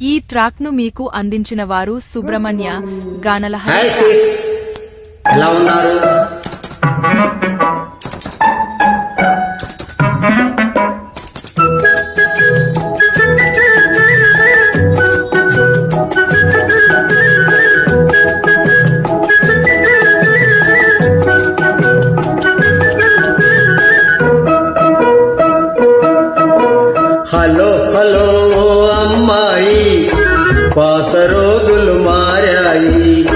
ఈ ట్రాక్ను మీకు అందించిన వారు సుబ్రహ్మణ్య గానలహరి సిస్ ఎలా ఉన్నారు? పాత రోజులు మారాయి.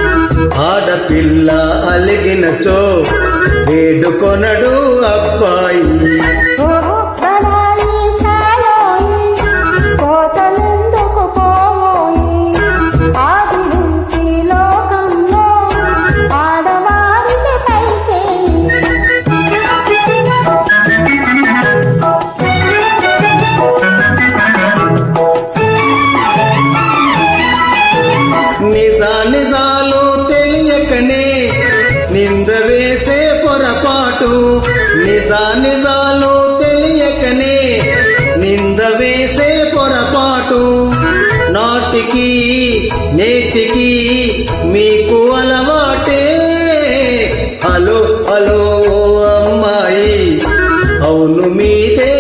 ఆడపిల్ల అలిగినచో వేడుకొనడు అబ్బాయి. నిజా నిజాలు తెలియకనే నింద వేసే పొరపాటు. నాటికి నేటికి మీకు అలవాటే. హలో హలో అమ్మాయి. అవును మీదే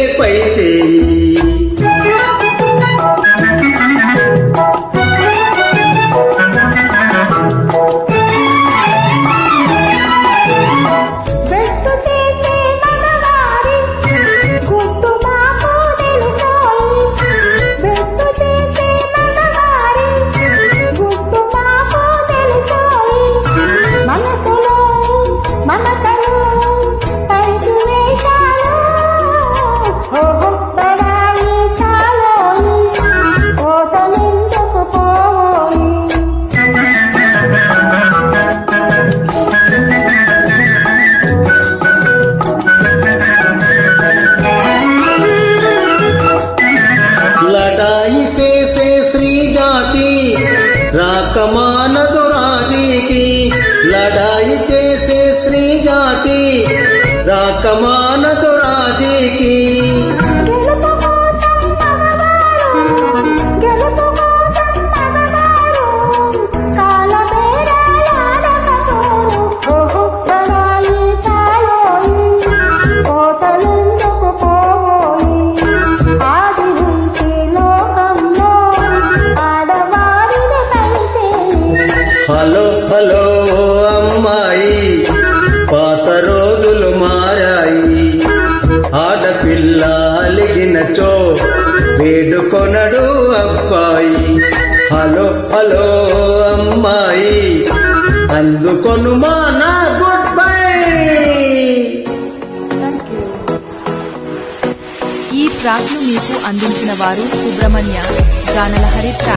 లడాయి చేసే స్త్రీ జాతి రాకమానదు రాజీకి లడాయి చేసే స్త్రీ జాతి రాకమానదు రాజీకి వేడుకొనడు అబ్బాయి. హలో హలో అమ్మాయి. అందుకొను మా నా గుడ్ బై. ఈ ట్రాక్ను మీకు అందించిన వారు సుబ్రహ్మణ్య గానలహరి ట్రాక్.